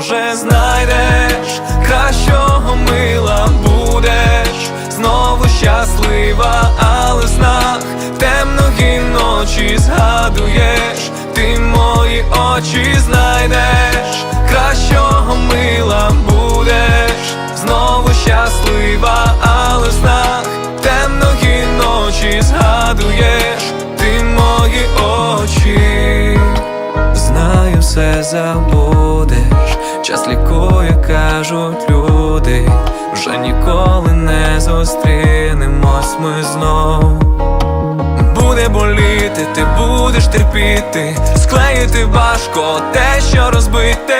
може знайдеш кращого мила будеш. Знову щаслива, але снах темної ночі згадуєш, ти мої очі знайдеш, кращого мила будеш. Знову щаслива, але снах темної ночі згадуєш, ти мої очі. Знаю, все забудеш, час лікує, кажуть люди, вже ніколи не зустрінемось ми знов. Буде боліти, ти будеш терпіти, склеїти важко те, що розбите,